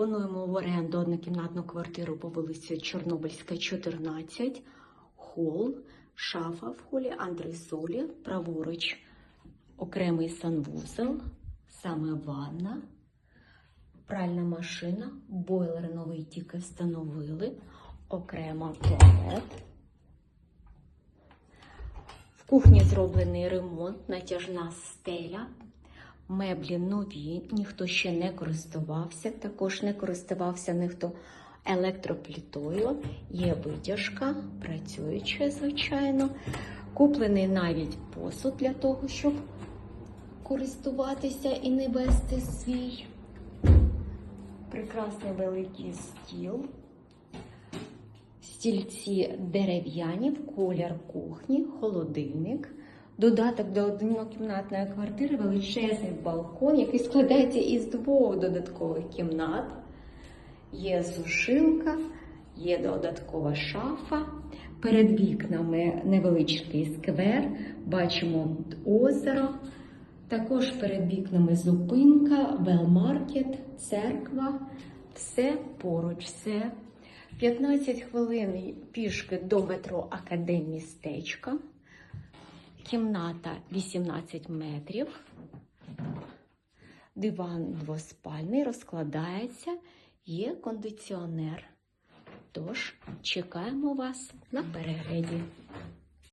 Плануємо в оренду однокімнатну квартиру по вулиці Чорнобильська, 14, хол, шафа в холі, антресолі, праворуч окремий санвузел, саме ванна, пральна машина, бойлер новий тільки встановили, окремо туалет. В кухні зроблений ремонт, натяжна стеля, меблі нові, ніхто ще не користувався, також не користувався ніхто електроплітою. Є витяжка, працююча, звичайно. Куплений навіть посуд для того, щоб користуватися і не вести свій. Прекрасний великий стіл. Стільці дерев'яні в колір кухні, холодильник. Додаток до однокімнатної квартири величезний балкон, який складається із двох додаткових кімнат. Є сушилка, є додаткова шафа. Перед вікнами невеличкий сквер, бачимо озеро. Також перед вікнами зупинка, велмаркет, церква. Все поруч, все 15 хвилин пішки до метро Академмістечка. Кімната 18 метрів. Диван двоспальний розкладається, є кондиціонер. Тож чекаємо вас на перегляді.